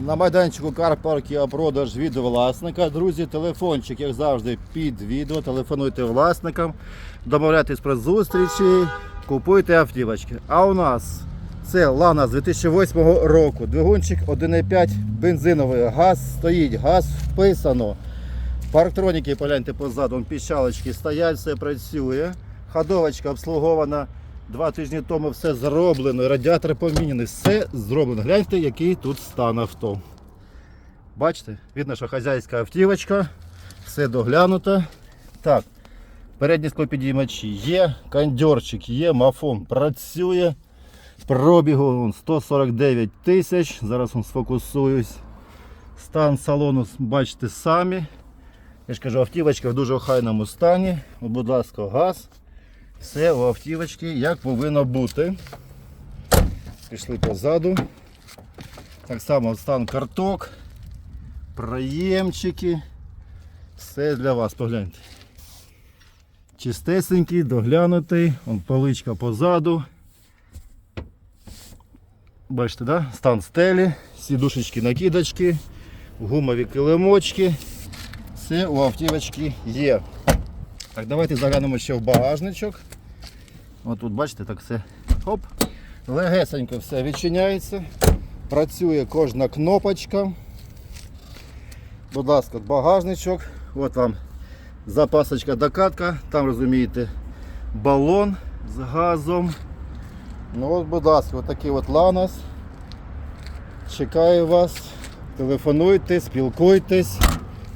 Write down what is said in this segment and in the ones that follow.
На майданчику Карпарки а продаж від власника. Друзі, телефончик, як завжди, під відео. Телефонуйте власникам, домовляйтесь про зустрічі, купуйте автівочки. А у нас це Лана з 2008 року. Двигунчик 1,5 бензиновий. Газ стоїть, газ вписано. Парктроніки, погляньте позаду, піщалочки стоять, все працює. Ходовочка обслугована. Два тижні тому все зроблено, радіатори поміняні, все зроблено. Гляньте, який тут стан авто. Бачите, видно, що хазяйська автівочка, все доглянуто. Так, передні склопідіймачі є, кондьорчик є, мафон працює. Пробігу 149 тисяч. Зараз он сфокусуюсь. Стан салону бачите самі. Я ж кажу, автівочка в дуже охайному стані. Будь ласка, газ. Все у автівочки як повинно бути. Пішли позаду. Так само стан карток, проємчики. Все для вас, погляньте. Чистесенький, доглянутий, Вон поличка позаду. Бачите, да? стан стелі, сідушечки, накидочки, гумові килимочки. Все у автівочки є. Так, давайте заглянемо ще в багажничок. От тут бачите, так все. Оп. Легесенько все відчиняється. Працює кожна кнопочка. Будь ласка, багажничок. От вам запасочка докатка. Там розумієте балон з газом. Ну от, будь ласка, от такий от ланос. Чекаю вас. Телефонуйте, спілкуйтесь.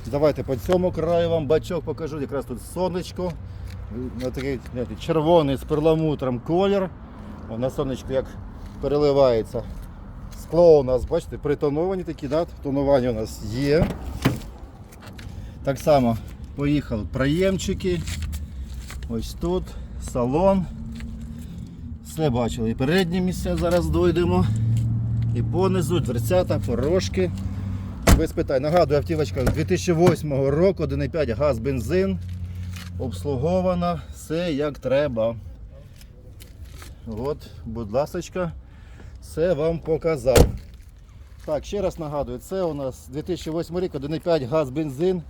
Давайте по цьому краю вам бачок покажу. Якраз тут сонечко. На такий знаєте, червоний з перламутром колір. О, на сонечку як переливається. Скло у нас, бачите, притоновані такі, да? тонування у нас є. Так само поїхали проємчики. Ось тут, салон. Все бачили. І передні місця зараз дойдемо. І понизу, дверцята, порожки. Без питань. Нагадую, автівочка 2008 року, 1,5 газ, бензин. Обслугована, все як треба. От, будь ласочка, все вам показав. Так, ще раз нагадую, це у нас 2008 рік, 1,5 газ, бензин,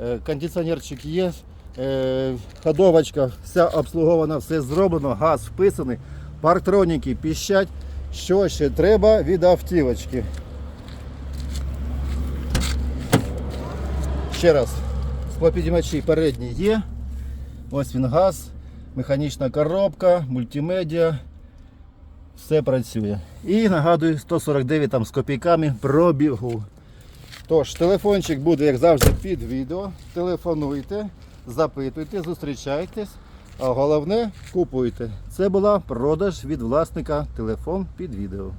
е, кондиціонерчик є, е, ходовочка вся обслугована, все зроблено, газ вписаний, парктроніки піщать. Що ще треба від автівочки? Ще раз, склопідіймачі передні є. Ось він газ, механічна коробка, мультимедіа. Все працює. І нагадую, 149 там з копійками пробігу. Тож, телефончик буде, як завжди, під відео. Телефонуйте, запитуйте, зустрічайтесь. А головне купуйте. Це була продаж від власника телефон під відео.